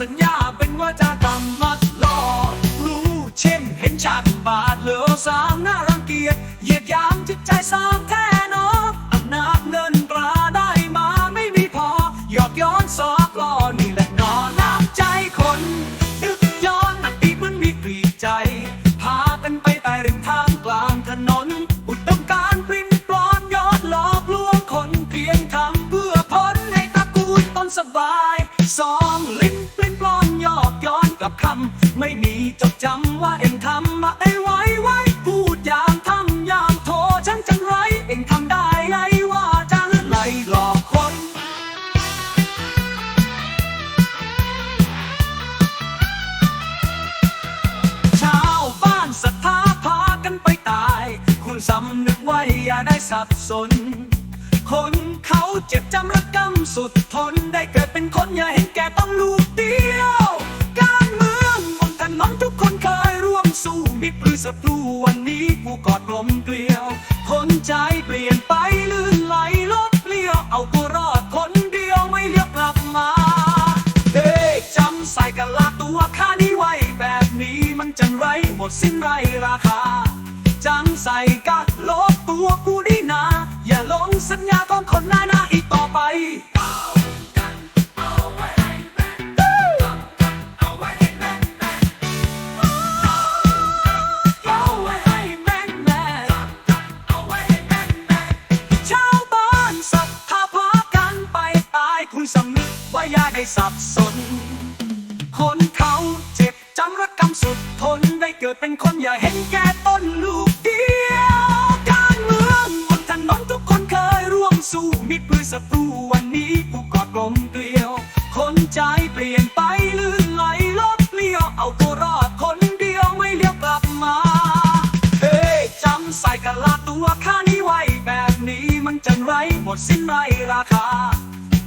สัญญาเป็นว่าจะทำมัดหลอรู้เช่นเห็นชาติบาทเหลือสามน่ารังเกียจเหยียดยามจิตใจสามแท้นออำนาจเงินตราได้มาไม่มีพอหยอกย้อนสอน กับคำไม่มีจดจำว่าเองทำมาไอ้ไว้ไว้พูดอย่างทำอย่างโทฉันจังไร เองทำได้ไงว่าจะไล่หลอกคน ชาวบ้านศรัทธาพากันไปตาย คุณสำนึกไว้อย่าได้สับสน คนเขาเจ็บจำระกำสุดทนได้เกิดเป็นคนอย่าเห็นแก่ต้องลูกเดียว เกลียวคนใจเปลี่ยนไปลื่นไหลลดเลี้ยวเอาตัวรอดคนเดียวไม่เลี้ยวกลับมาเฮ้ยจำใส่กันลาตัวค่านี้ไว้แบบนี้มันจังไรหมดสิ้นไรราคาจังใส่กัดลบตัวกูดีนะ อย่าหลงสัญญาของคนหน้าหน้าอีกต่อไปำนึกว่าอย่าได้สับสน คนเขาเจ็บจำระกำสุดทนได้เกิดเป็นคนอย่าเห็นแก่ต้นลูกเดียวการเมืองบนถนนทุกคนเคยร่วมสู้มิตรเพื่อศัตรูวันนี้ผู้กอดกลมเกลียว คนใจเปลี่ยนไปลื่นไหลลบเลี้ยวเอาตัวรอดคนเดียวไม่เลี้ยวกลับมาเฮ้ยจำใส่กันลาตัวค่านี้ไว้แบบนี้มันจังไรหมดสิ้นไรราคา